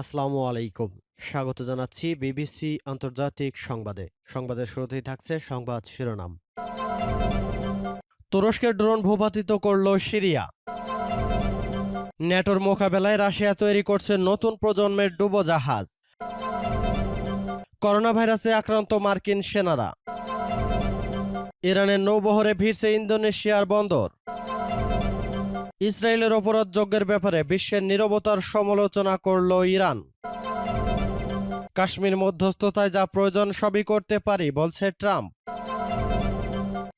আসসালামু আলাইকুম। স্বাগত জানাচ্ছি বিবিসি আন্তর্জাতিক সংবাদে। সংবাদের শুরুতেই থাকছে সংবাদ শিরোনাম। তুরস্কের ড্রোন ভূপাতিত করল সিরিয়া। ন্যাটোর মোকাবেলায় রাশিয়া তৈরি করছে নতুন প্রজন্মের ডুবোজাহাজ। করোনা ভাইরাসে আক্রান্ত মার্কিন সেনারা। ইরানের নৌবহরে ভিড়ছে ইন্দোনেশিয়ার বন্দর। ইসরায়েলের অপরাধ যজ্ঞের ব্যাপারে বিশ্বের নীরবতার সমালোচনা করল ইরান। কাশ্মীর মধ্যস্থতায় যা প্রয়োজন সবই করতে পারি, বলছে ট্রাম্প।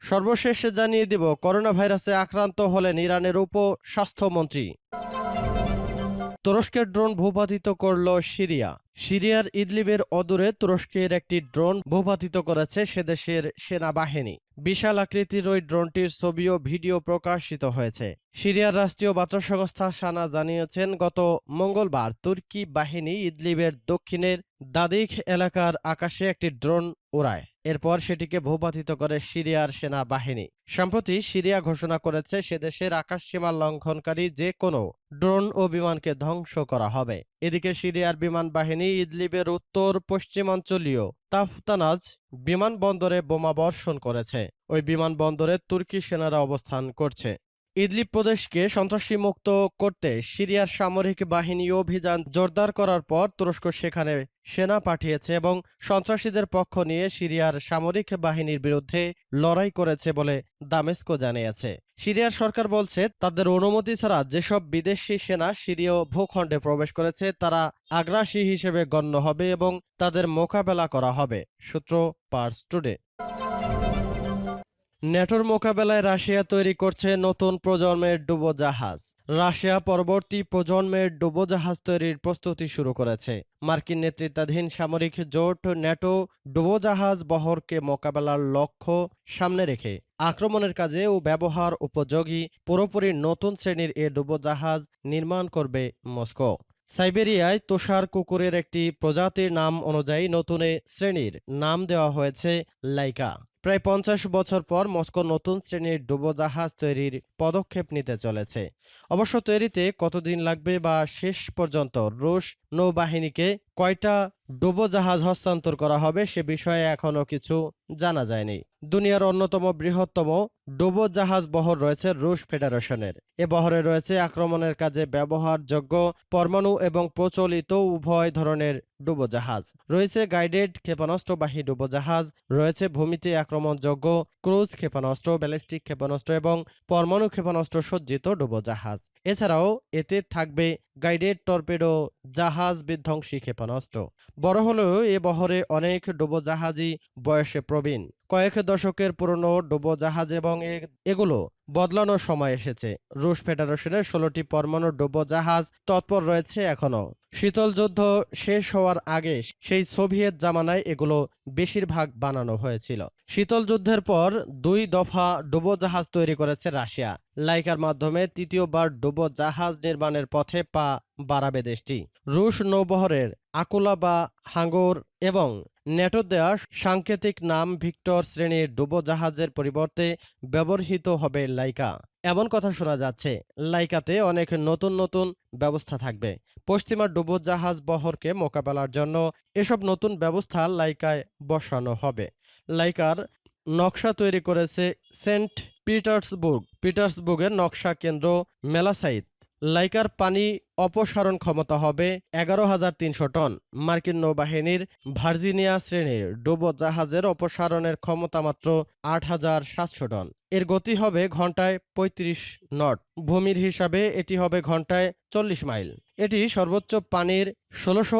সর্বশেষ জানিয়ে দিব করোনা ভাইরাসে আক্রান্ত হলেন ইরানের উপ স্বাস্থ্যমন্ত্রী তুরস্কের ড্রোন ভূপাতিত করল সিরিয়া। সিরিয়ার ইদলিবের অদূরে তুরস্কের একটি ড্রোন ভূপাতিত করেছে সেদেশের সেনাবাহিনী। বিশাল আকৃতির ওই ড্রোনটির ছবি ও ভিডিও প্রকাশিত হয়েছে। সিরিয়ার রাষ্ট্রীয় বার্তা সংস্থা সানা জানিয়েছেন, গত মঙ্গলবার তুর্কি বাহিনী ইদলিবের দক্ষিণের দাদিখ এলাকার আকাশে একটি ড্রোন উড়ায়। এরপর সেটিকে ভূপাতিত করে সিরিয়ার সেনাবাহিনী। সম্প্রতি সিরিয়া ঘোষণা করেছে সে সেদেশের আকাশসীমা লঙ্ঘনকারী যে কোনো ড্রোন ও বিমানকে ধ্বংস করা হবে। এদিকে সিরিয়ার বিমান বাহিনী ইদলিবের উত্তর, পশ্চিমাঞ্চলীয় তাফতানাজ বিমানবন্দরে বোমা বর্ষণ করেছে। ওই বিমানবন্দরে তুর্কি সেনারা অবস্থান করছে। ইদলিব প্রদেশকে সন্ত্রাসী মুক্ত করতে সিরিয়ার সামরিক বাহিনী অভিযান জোরদার করার পর তুরস্ক সেখানে সেনা পাঠিয়েছে এবং সন্ত্রাসীদের পক্ষ নিয়ে সিরিয়ার সামরিক বাহিনীর বিরুদ্ধে লড়াই করেছে বলে দামেস্কো জানিয়েছে। সিরিয়ার সরকার বলছে, তাদের অনুমতি ছাড়া যেসব বিদেশি সেনা সিরীয় ভূখণ্ডে প্রবেশ করেছে, তারা আগ্রাসী হিসেবে গণ্য হবে এবং তাদের মোকাবেলা করা হবে। সূত্র পার্স টুডে। ন্যাটোর মোকাবেলায় রাশিয়া তৈরি করছে নতুন প্রজন্মের ডুবোজাহাজ। রাশিয়া পরবর্তী প্রজন্মের ডুবোজাহাজ তৈরির প্রস্তুতি শুরু করেছে। মার্কিন নেতৃত্বাধীন সামরিক জোট ন্যাটো ডুবোজাহাজ বহরকে মোকাবেলার লক্ষ্য সামনে রেখে আক্রমণের কাজে ও ব্যবহার উপযোগী পুরোপুরি নতুন শ্রেণির এ ডুবোজাহাজ নির্মাণ করবে মস্কো। সাইবেরিয়ায় তুষার কুকুরের একটি প্রজাতির নাম অনুযায়ী নতুন শ্রেণির নাম দেওয়া হয়েছে লাইকা। প্রায় পঞ্চাশ বছর পর মস্কো নতুন শ্রেণির ডুবোজাহাজ তৈরির পদক্ষেপ নিতে চলেছে। অবশ্য তৈরিতে কতদিন লাগবে বা শেষ পর্যন্ত রুশ নৌবাহিনীকে কয়টা ডুবোজাহাজ হস্তান্তর করা হবে সে বিষয়ে এখনও কিছু জানা যায়নি। দুনিয়ার অন্যতম বৃহত্তম ডুবোজাহাজ বহর রয়েছে রুশ ফেডারেশনের। এ বহরে রয়েছে আক্রমণের কাজে ব্যবহারযোগ্য, পরমাণু এবং প্রচলিত উভয় ধরনের ডুবোজাহাজ। রয়েছে গাইডেড ক্ষেপণাস্ত্রবাহী ডুবোজাহাজ, রয়েছে ভূমিতে আক্রমণযোগ্য ক্রুজ ক্ষেপণাস্ত্র, ব্যালিস্টিক ক্ষেপণাস্ত্র এবং পরমাণু ক্ষেপণাস্ত্র সজ্জিত ডুবোজাহাজ। এছাড়াও এতে থাকবে গাইডেড টর্পেডো জাহাজ বিধ্বংসী ক্ষেপণাস্ত্র। বড় হলেও এ বহরে অনেক ডুবোজাহাজই বয়সে প্রবীণ। কয়েক দশকের পুরনো ডুবোজাহাজ এবং এগুলো বদলানোর সময় এসেছে। রুশ ফেডারেশনের ষোলোটি পরমাণু ডুবোজাহাজ তৎপর রয়েছে এখনও। শীতল যুদ্ধ শেষ হওয়ার আগে সেই সোভিয়েত জামানায় এগুলো বেশিরভাগ বানানো হয়েছিল। শীতল যুদ্ধের পর দুই দফা ডুবোজাহাজ তৈরি করেছে রাশিয়া। লাইকার মাধ্যমে তৃতীয়বার ডুবোজাহাজ নির্মাণের পথে পা বাড়াবে দেশটি। রুশ নৌবহরের আকুলা বা হাঙ্গর এবং ন্যাটো দেওয়া সাংকেতিক নাম ভিক্টর শ্রেণির ডুবোজাহাজের পরিবর্তে ব্যবহৃত হবে লাইকা। এমন কথা শোনা যাচ্ছে, লাইকাতে অনেক নতুন নতুন ব্যবস্থা থাকবে। পশ্চিমা ডুবোজাহাজ বহরকে মোকাবেলার জন্য এসব নতুন ব্যবস্থা লাইকায় বসানো হবে। লাইকার নকশা তৈরি করেছে সেন্ট পিটার্সবুর্গ। পিটার্সবুর্গের নকশা কেন্দ্র মেলাসাইট। লাইকার পানি অপসারণ ক্ষমতা হবে এগারো হাজার তিনশো টন। মার্কিন নৌবাহিনীর ভার্জিনিয়া শ্রেণির ডুবো জাহাজের অপসারণের ক্ষমতা মাত্র আট হাজার সাতশো টন। এর গতি হবে ঘন্টায় পঁয়ত্রিশ নট। ভূমির হিসাবে এটি হবে ঘন্টায় চল্লিশ মাইল। এটি সর্বোচ্চ পানির ষোলোশো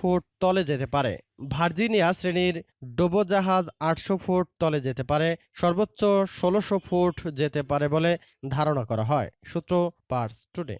ফুট তলে যেতে পারে। ভার্জিনিয়া শ্রেণির ডুবোজাহাজ আটশো ফুট তলে যেতে পারে, সর্বোচ্চ ষোলোশো ফুট যেতে পারে বলে ধারণা করা হয়, সূত্র পার্স টুডে।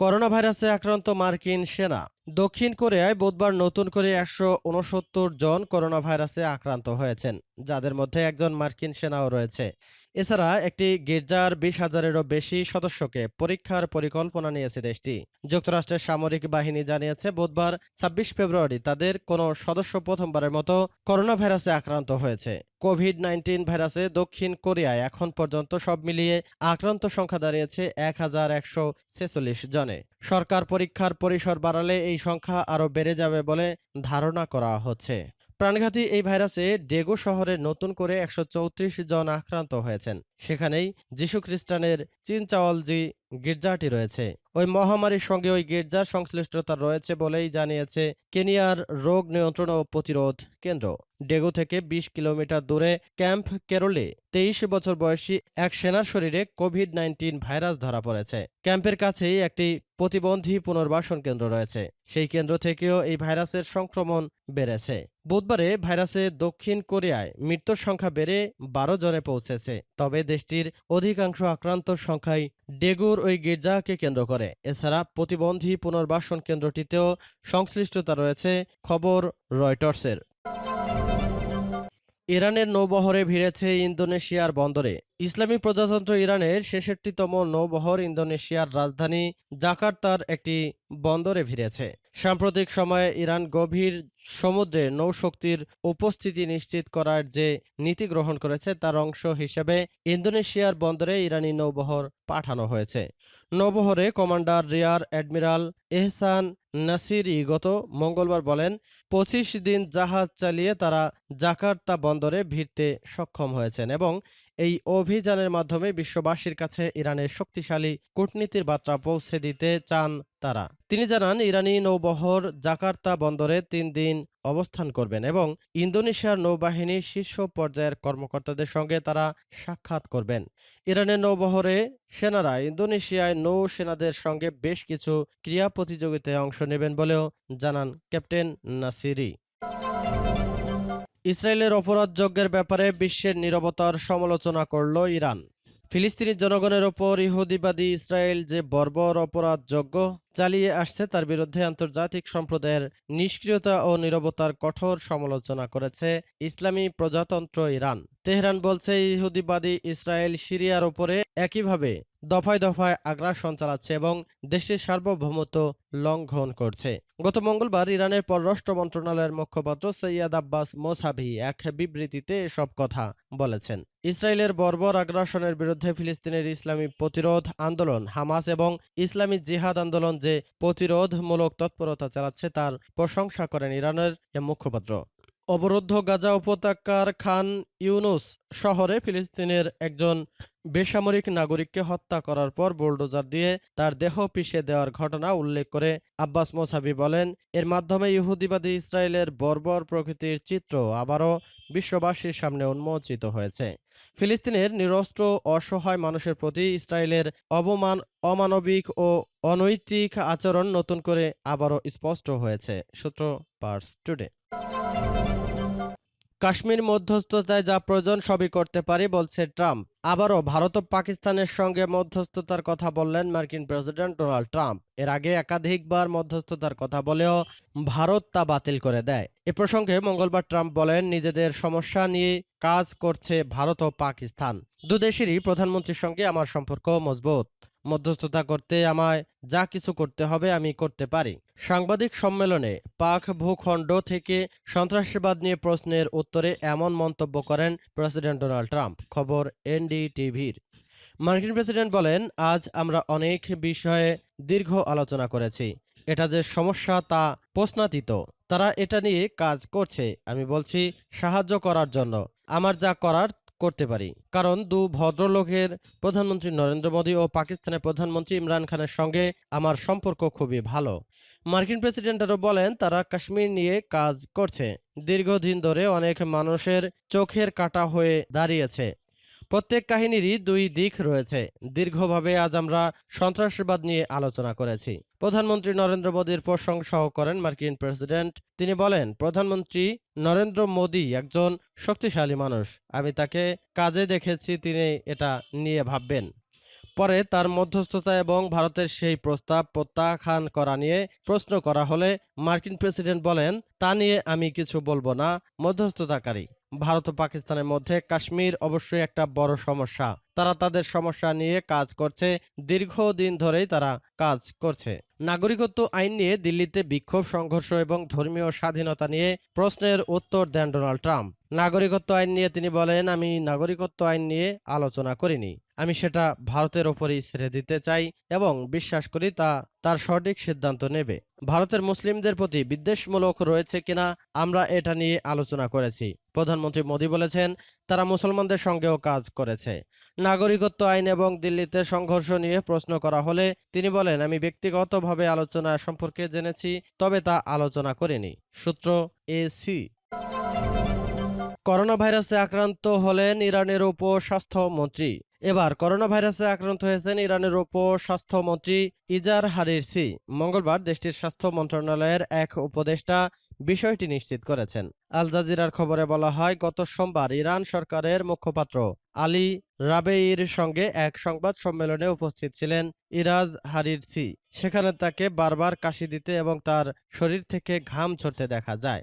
করোনা ভাইরাসে আক্রান্ত মার্কিন সেনা। দক্ষিণ কোরিয়ায় বুধবার নতুন করে একশো উনসত্তর জন করোনা ভাইরাসে আক্রান্ত হয়েছেন, যাদের মধ্যে একজন মার্কিন সেনাও রয়েছে। এছাড়া একটি গির্জার বিশ হাজারেরও বেশি সদস্যকে পরীক্ষার পরিকল্পনা নিয়েছে দেশটি। যুক্তরাষ্ট্রের সামরিক বাহিনী জানিয়েছে, বুধবার ছাব্বিশ ফেব্রুয়ারি তাদের কোনো সদস্য প্রথমবারের মতো করোনা ভাইরাসে আক্রান্ত হয়েছে। কোভিড নাইন্টিন ভাইরাসে দক্ষিণ কোরিয়ায় এখন পর্যন্ত সব মিলিয়ে আক্রান্ত সংখ্যা দাঁড়িয়েছে এক হাজার একশো ছেচল্লিশ জনে। সরকার পরীক্ষার পরিসর বাড়ালে এই সংখ্যা আরও বেড়ে যাবে বলে ধারণা করা হচ্ছে। প্রাণঘাতী এই ভাইরাসে ডেগু শহরে নতুন করে একশো চৌত্রিশ জন আক্রান্ত হয়েছেন। সেখানেই যীশু খ্রিস্টানের চিনচাওয়ালজি গির্জাটি রয়েছে। ওই মহামারীর সঙ্গে ওই গির্জার সংশ্লিষ্টতা রয়েছে বলেই জানিয়েছে কেনিয়ার রোগ নিয়ন্ত্রণ ও প্রতিরোধ কেন্দ্র। ডেগু থেকে ২০ কিলোমিটার দূরে ক্যাম্প কেরলে তেইশ বছর বয়সী এক সেনার শরীরে কোভিড নাইন্টিন ভাইরাস ধরা পড়েছে। ক্যাম্পের কাছেই একটি প্রতিবন্ধী পুনর্বাসন কেন্দ্র রয়েছে। সেই কেন্দ্র থেকেও এই ভাইরাসের সংক্রমণ বেড়েছে। বুধবারে ভাইরাসে দক্ষিণ কোরিয়ায় মৃত্যুর সংখ্যা বেড়ে বারো জনে পৌঁছেছে। তবে দেশটির অধিকাংশ আক্রান্ত সংখ্যাই ডেগুর ওই গির্জাকে কেন্দ্র করে। এছাড়া প্রতিবন্ধী পুনর্বাসন কেন্দ্রটিতেও সংশ্লিষ্টতা রয়েছে, খবর রয়টার্সের। ইরানের নৌবহরে ভিড়েছে ইন্দোনেশিয়ার বন্দরে। ইসলামী প্রজাতন্ত্র ইরানের ছেষট্টিতম নৌবহর ইন্দোনেশিয়ার রাজধানী জাকার্তার একটি বন্দরে ভিড়েছে। সাম্প্রতিক সময়ে ইরান গভীর সমুদ্রে নৌশক্তির উপস্থিতি নিশ্চিত করার যে নীতি গ্রহণ করেছে, তার অংশ হিসেবে ইন্দোনেশিয়ার বন্দরে ইরানি নৌবহর পাঠানো হয়েছে। নৌবহরে commander rear admiral Ehsan Nasiri গত মঙ্গলবার বলেন, পঁচিশ দিন জাহাজ চালিয়ে তারা জাকার্তা বন্দরে ভিড়তে সক্ষম হয়েছেন এবং এই অভিযানের মাধ্যমে বিশ্ববাসীর কাছে ইরানের শক্তিশালী কূটনীতির বার্তা পৌঁছে দিতে চান তারা। তিনি জানান, ইরানি নৌবহর জাকার্তা বন্দরে তিন দিন অবস্থান করবেন এবং ইন্দোনেশিয়ার নৌবাহিনীর শীর্ষ পর্যায়ের কর্মকর্তাদের সঙ্গে তারা সাক্ষাৎ করবেন। ইরানের নৌবহরে সেনারা ইন্দোনেশিয়ায় নৌ সেনাদের সঙ্গে বেশ কিছু ক্রীড়া প্রতিযোগিতায় অংশ নেবেন বলেও জানান ক্যাপ্টেন নাসিরি। ইসরায়েলের অপরাধযজ্ঞের ব্যাপারে বিশ্বের নীরবতার সমালোচনা করল ইরান। ফিলিস্তিনি জনগণের ওপর ইহুদিবাদী ইসরায়েল যে বর্বর অপরাধযজ্ঞ চালিয়ে আসছে, তার বিরুদ্ধে আন্তর্জাতিক সম্প্রদায়ের নিষ্ক্রিয়তা ও নীরবতার কঠোর সমালোচনা করেছে ইসলামী প্রজাতন্ত্র ইরান। তেহরান বলছে, ইহুদিবাদী ইসরায়েল সিরিয়ার ওপরে একইভাবে দফায় দফায় আগ্রাসন চালাচ্ছে এবং দেশের সার্বভৌমত্ব লঙ্ঘন করছে। গত মঙ্গলবার ইরানের পররাষ্ট্র মন্ত্রণালয়ের মুখপাত্র সৈয়দ আব্বাস মোসাভি এক বিবৃতিতে এসব কথা বলেছেন। ইসরায়েলের বর্বর আগ্রাসনের বিরুদ্ধে ফিলিস্তিনের ইসলামী প্রতিরোধ আন্দোলন, হামাস এবং ইসলামী জিহাদ আন্দোলন যে প্রতিরোধমূলক তৎপরতা চালাচ্ছে তার প্রশংসা করেন ইরানের মুখপাত্র। অবরুদ্ধ গাজা উপত্যকার খান ইউনুস শহরে ফিলিস্তিনের একজন বেসামরিক নাগরিককে হত্যা করার পর বুলডোজার দিয়ে তার দেহ পিষে দেওয়ার ঘটনা উল্লেখ করে আব্বাস মোসাবি বলেন, এর মাধ্যমে ইহুদিবাদী ইসরায়েলের বর্বর প্রকৃতির চিত্র আবারও বিশ্ববাসীর সামনে উন্মোচিত হয়েছে। ফিলিস্তিনের নিরস্ত্র, অসহায় মানুষের প্রতি ইসরায়েলের অবমান, অমানবিক ও অনৈতিক আচরণ নতুন করে আবারও স্পষ্ট হয়েছে, সূত্র পার্স টুডে। কাশ্মীর মধ্যস্থতায় যা প্রয়োজন সবই করতে পারি, বলছে ট্রাম্প। আবারও ভারত ও পাকিস্তানের সঙ্গে মধ্যস্থতার কথা বললেন মার্কিন প্রেসিডেন্ট ডোনাল্ড ট্রাম্প। এর আগে একাধিকবার মধ্যস্থতার কথা বলেও ভারত তা বাতিল করে দেয়। এ প্রসঙ্গে মঙ্গলবার ট্রাম্প বলেন, নিজেদের সমস্যা নিয়ে কাজ করছে ভারত ও পাকিস্তান। দুদেশেরই প্রধানমন্ত্রীর সঙ্গে আমার সম্পর্ক মজবুত। মধ্যস্থতা করতে, আমায় যা কিছু করতে হবে আমি করতে পারি। সাংবাদিক সম্মেলনে পাক ভূখণ্ড থেকে সন্ত্রাসবাদ নিয়ে প্রশ্নের উত্তরে এমন মন্তব্য করেন প্রেসিডেন্ট ডোনাল্ড ট্রাম্প। খবর এনডিটিভির। মার্কিন প্রেসিডেন্ট বলেন, আজ আমরা অনেক বিষয়ে দীর্ঘ আলোচনা করেছি। এটা যে সমস্যা তা প্রশ্নাতীত। তারা এটা নিয়ে কাজ করছে। আমি বলছি, সাহায্য করার জন্য। আমার যা করার করতে পারি। কারণ দু ভদ্রলোকের প্রধানমন্ত্রী নরেন্দ্র মোদী ও পাকিস্তানের প্রধানমন্ত্রী ইমরান খানের সঙ্গে আমার সম্পর্ক খুবই ভালো। মার্কিন প্রেসিডেন্ট আরও বলেন, তারা কাশ্মীর নিয়ে কাজ করছে। দীর্ঘদিন ধরে অনেক মানুষের চোখের কাটা হয়ে দাঁড়িয়েছে। প্রত্যেক কাহিনীরই দুই দিক রয়েছে। দীর্ঘভাবে আজ আমরা সন্ত্রাসবাদ নিয়ে আলোচনা করেছি। প্রধানমন্ত্রী নরেন্দ্র মোদীর প্রশংসাও করেন মার্কিন প্রেসিডেন্ট। তিনি বলেন, প্রধানমন্ত্রী নরেন্দ্র মোদী একজন শক্তিশালী মানুষ। আমি তাকে কাজে দেখেছি, তিনি এটা নিয়ে ভাববেন। পরে তার মধ্যস্থতা এবং ভারতের সেই প্রস্তাব প্রত্যাখ্যান করা নিয়ে প্রশ্ন করা হলে মার্কিন প্রেসিডেন্ট বলেন, তা নিয়ে আমি কিছু বলব না, মধ্যস্থতাকারী। ভারত ও পাকিস্তানের মধ্যে কাশ্মীর অবশ্যই একটা বড় সমস্যা। তারা তাদের সমস্যা নিয়ে কাজ করছে, দীর্ঘদিন ধরেই তারা কাজ করছে। নাগরিকত্ব আইন নিয়ে দিল্লিতে বিক্ষোভ, সংঘর্ষ এবং ধর্মীয় স্বাধীনতা নিয়ে প্রশ্নের উত্তর দেন ডোনাল্ড ট্রাম্প। নাগরিকত্ব আইন নিয়ে তিনি বলেন, আমি নাগরিকত্ব আইন নিয়ে আলোচনা করিনি। আমি সেটা ভারতের ওপরই ছেড়ে দিতে চাই এবং বিশ্বাস করি তা তার সঠিক সিদ্ধান্ত নেবে। ভারতের মুসলিমদের প্রতি বিদ্বেষমূলক রয়েছে কিনা আমরা এটা নিয়ে আলোচনা করেছি। প্রধানমন্ত্রী মোদী বলেছেন, তারা মুসলমানদের সঙ্গেও কাজ করেছে। নাগরিকত্ব আইন এবং দিল্লিতে সংঘর্ষ নিয়ে প্রশ্ন করা হলে তিনি বলেন, আমি ব্যক্তিগতভাবে আলোচনা সম্পর্কে জেনেছি, তবে তা আলোচনা করিনি। সূত্র এসি। করোনা ভাইরাসে আক্রান্ত হলেন ইরানের উপ স্বাস্থ্যমন্ত্রী এবার করোনা ভাইরাসে আক্রান্ত হয়েছেন ইরানের উপ স্বাস্থ্যমন্ত্রী ইজার হারিরসি মঙ্গলবার দেশটির স্বাস্থ্য মন্ত্রণালয়ের এক উপদেষ্টা বিষয়টি নিশ্চিত করেছেন। আল জাজিরার খবরে বলা হয়, গত সোমবার ইরান সরকারের মুখপাত্র আলী রাবেইর সঙ্গে এক সংবাদ সম্মেলনে উপস্থিত ছিলেন ইরাজ হারিরসি সেখানে তাকে বারবার কাশি দিতে এবং তার শরীর থেকে ঘাম ঝরতে দেখা যায়।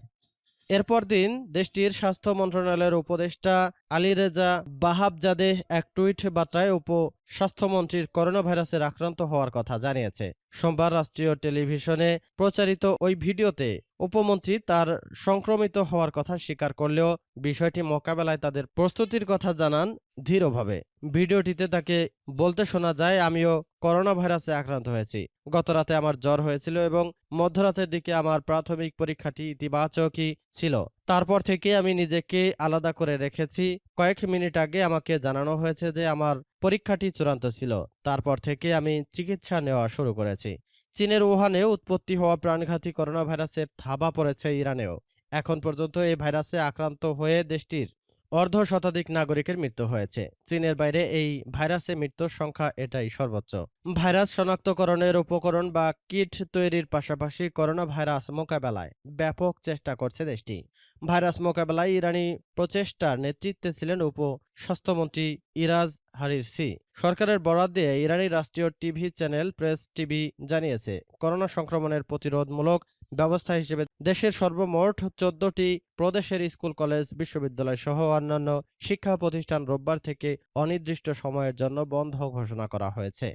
এরপর দিন দেশটির স্বাস্থ্য মন্ত্রণালয়ের উপদেষ্টা আলী রেজা বাহাবজাদে এক টুইট বার্তায় উপ স্বাস্থ্যমন্ত্রীর করোনা ভাইরাসের আক্রান্ত হওয়ার কথা জানিয়েছে। সোমবার রাষ্ট্রীয় টেলিভিশনে প্রচারিত ওই ভিডিওতে উপমন্ত্রী তার সংক্রমিত হওয়ার কথা স্বীকার করলেও বিষয়টি মোকাবেলায় তাদের প্রস্তুতির কথা জানান ধীরভাবে। ভিডিওটিতে তাকে বলতে শোনা যায়, আমিও করোনা ভাইরাসে আক্রান্ত হয়েছি। গত রাতে আমার জ্বর হয়েছিল এবং মধ্যরাতের দিকে আমার প্রাথমিক পরীক্ষাটি ইতিবাচকই ছিল। তারপর থেকে আমি নিজেকে আলাদা করে রেখেছি। কয়েক মিনিট আগে আমাকে জানানো হয়েছে যে আমার পরীক্ষাটি চূড়ান্ত ছিল। তারপর থেকে আমি চিকিৎসা নেওয়া শুরু করেছি। চীনের উহানে উৎপত্তি হওয়া প্রাণঘাতী করোনা ভাইরাসের থাবা পড়েছে ইরানেও। এখন পর্যন্ত এই ভাইরাসে আক্রান্ত হয়ে দেশটির অর্ধ শতাধিক নাগরিকের মৃত্যু হয়েছে। চীনের বাইরে এই ভাইরাসে মৃত্যুর সংখ্যা এটাই সর্বোচ্চ। ভাইরাস শনাক্তকরণের উপকরণ বা কিট তৈরির পাশাপাশি করোনা ভাইরাস মোকাবেলায় ব্যাপক চেষ্টা করছে দেশটি। ভাইরাস মোকাবেলায় ইরানি প্রচেষ্টার নেতৃত্বে ছিলেন উপ স্বাস্থ্যমন্ত্রী ইরাজ হারিরসি। সরকারের বরাদ দিয়ে ইরানি রাষ্ট্রীয় টিভি চ্যানেল প্রেস টিভি জানিয়েছে, করোনা সংক্রমণের প্রতিরোধমূলক ব্যবস্থা হিসেবে দেশের সর্বমোট চোদ্দটি প্রদেশের স্কুল, কলেজ বিশ্ববিদ্যালয় সহ অন্যান্য শিক্ষা প্রতিষ্ঠান রোববার থেকে অনির্দিষ্ট সময়ের জন্য বন্ধ ঘোষণা করা হয়েছে।